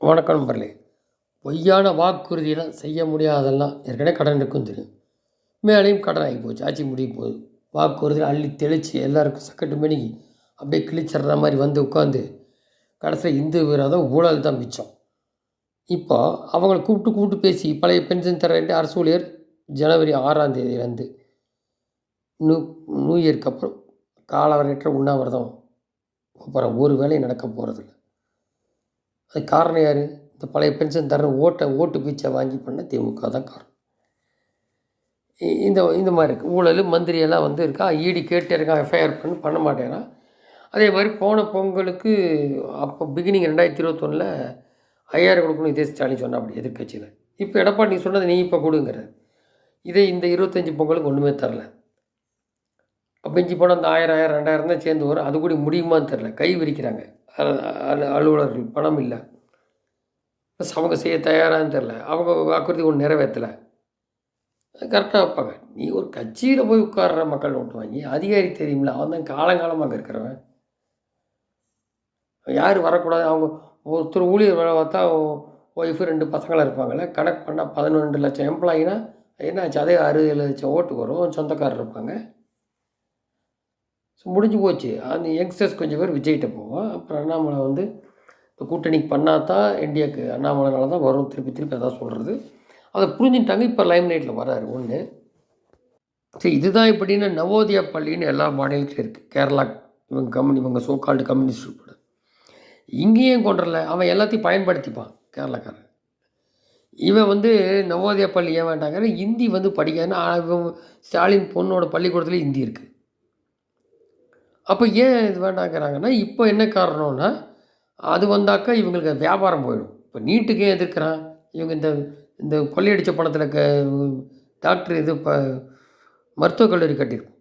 வணக்கம் நண்பர்களே. பொய்யான வாக்குறுதியெல்லாம் செய்ய முடியாதெல்லாம் ஏற்கனவே கடன் இருக்கும் தெரியும். மேலேயும் கடன் ஆகி போச்சு. ஆட்சி முடிய போகுது வாக்குறுதியில் அள்ளி தெளித்து எல்லாருக்கும் சக்கட்டு மணிக்கு அப்படியே கிழிச்சிடுற மாதிரி வந்து உட்காந்து கடைசியில் இந்து விரோதம் ஊழல் தான் மிச்சம். இப்போ அவங்களை கூப்பிட்டு கூப்பிட்டு பேசி பழைய பென்ஷன் தரேன்ட்டு அரசு ஊழியர் ஜனவரி ஆறாம் தேதியிலேருந்து நியூ நியூ இயர்க்கு அப்புறம் காலவரையற்ற உண்ணாவிரதம் அப்புறம் ஒரு வேலையும் நடக்க போகிறதில்ல அது காரணம் யார்? இந்த பழைய பென்ஷன் தர ஓட்டை ஓட்டு பீச்சை வாங்கி பண்ண திமுக தான் காரணம். இ- இந்த இந்த மாதிரி இருக்குது ஊழல் மந்திரியெல்லாம் வந்து இருக்கா? ஈடி கேட்டே இருக்கான் எஃப்ஐஆர் பண்ணி பண்ண மாட்டேங்கிறான் அதே மாதிரி போன பொங்கலுக்கு அப்போ பிகினிங் ரெண்டாயிரத்தி இருபத்தொன்னில் ஐயாயிரம் கொடுக்கணும் இதே ஸ்டாலின் சொன்னா அப்படி எதிர்க்கட்சியில். இப்போ எடப்பாடி நீ சொன்னது நீ இப்போ கொடுங்கிற. இதே இந்த இருபத்தஞ்சி பொங்கலுக்கு ஒன்றுமே தரல. மிஞ்சி போனால் அந்த ஆயிரம் ஆயிரம் ரெண்டாயிரம் தான் சேர்ந்து வரும். அது கூட முடியுமான்னு தெரில கை விரிக்கிறாங்க. அலுவலர்கள் பணம் இல்லை. ப்ளஸ் அவங்க செய்ய தயாரான்னு தெரில அவங்க வாக்குறுதி ஒன்று நிறைவேற்றலை கரெக்டாக வைப்பாங்க. நீ ஒரு கட்சியில் போய் உட்கார்ற மக்கள் ஓட்டு வாங்கி அதிகாரி தெரியுமில்ல அவன் தான் காலங்காலமாக அங்கே இருக்கிறவன். யார் வரக்கூடாது? அவங்க ஒருத்தர் ஊழியர் வேலை பார்த்தா ஒய்ஃபு ரெண்டு பசங்களாக இருப்பாங்கள்ல கணக்கு பண்ணால் பதினொன்று லட்சம் எம்ப்ளாயினா என்னாச்சு? அதே அறுபது லட்சம் ஓட்டு வரும் சொந்தக்காரர் இருப்பாங்க. ஸோ முடிஞ்சு போச்சு. அந்த யங்ஸ்டர்ஸ் கொஞ்சம் பேர் விஜய்கிட்ட போவோம். அப்புறம் அண்ணாமலை வந்து இப்போ கூட்டணிக்கு பண்ணால் தான் இந்தியாவுக்கு அண்ணாமலைனால தான் வரும். திருப்பி திருப்பி அதான் சொல்கிறது அதை புரிஞ்சுட்டாங்க இப்போ லைம் லைட்டில் வராரு ஒன்று சரி இதுதான் எப்படின்னா நவோதயா பள்ளின்னு எல்லா மாநிலத்திலும் இருக்குது கேரளா இவங்க கம்யூனி இவங்க சோகால்டு கம்யூனிஸ்ட் கூட இங்கேயும் கொண்டுறல அவன் எல்லாத்தையும் பயன்படுத்திப்பான் கேரளாக்காரன். இவன் வந்து நவோதயா பள்ளி ஏன் வேண்டாங்கிற ஹிந்தி வந்து படிக்காதுன்னா இவன் ஸ்டாலின் பொண்ணோட பள்ளிக்கூடத்துல ஹிந்தி இருக்குது அப்போ ஏன் இது வேண்டாங்கிறாங்கன்னா இப்போ என்ன காரணம்னா அது வந்தாக்கா இவங்களுக்கு வியாபாரம் போயிடும். இப்போ நீட்டுக்கு ஏன் எதிர்க்கிறான்? இவங்க இந்த இந்த கொள்ளையடித்த பணத்தில் க டாக்டர் இது இப்போ மருத்துவக் கல்லூரி கட்டியிருக்கும்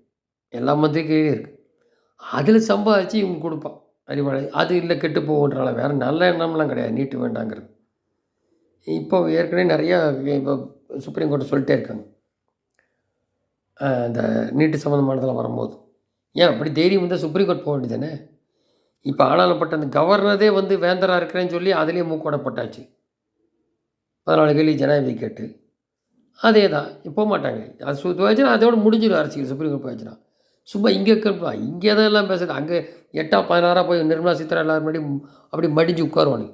எல்லா மந்திரிக்கையும் இருக்குது அதில் சம்பாதிச்சு இவங்க கொடுப்பான். அறிவாளி அது இல்லை கெட்டு போகுன்றால வேறு நல்ல எண்ணம்லாம் கிடையாது. நீட்டு வேண்டாங்கிறது. இப்போ ஏற்கனவே நிறையா இப்போ சுப்ரீம் கோர்ட்டு சொல்லிட்டே இருக்காங்க. அந்த நீட்டு சம்மந்தமானதெல்லாம் வரும்போது. ஏன் அப்படி தைரியம் வந்து சுப்ரீம் கோர்ட் போக வேண்டியதானே இப்போ ஆனாலப்பட்ட அந்த கவர்னரே வந்து வேந்தராக இருக்கிறேன்னு சொல்லி அதுலேயே மூக்கோடப்பட்டாச்சு பதினாலு கேள்வி ஜனாதிபதி கேட்டு. அதே தான் போக மாட்டாங்க. அது சு அதோடு அதோட முடிஞ்சிடும் அரசியல். சுப்ரீம் கோர்ட் போயிடுச்சுனா சும்மா இங்கே இருக்கப்பா இங்கே தான் எல்லாம் பேசுது. அங்கே எட்டா பதினாறாக போய் நிர்மலா சீதாராமன் எல்லாரும் முன்னாடி அப்படி மடிஞ்சு உட்காருவானு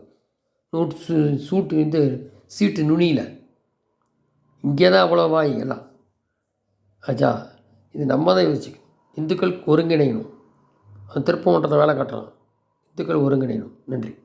நூட் சூ சூட்டு இந்த சீட்டு நுனியில். இங்கே தான் அவ்வளோ வாய் எல்லாம். ஆச்சா இது நம்ம தான் யோசிச்சு இந்துக்கள் ஒருங்கிணையணும். அவன் திருப்ப வேலை காட்டுறான் இந்துக்கள் ஒருங்கிணையணும். நன்றி.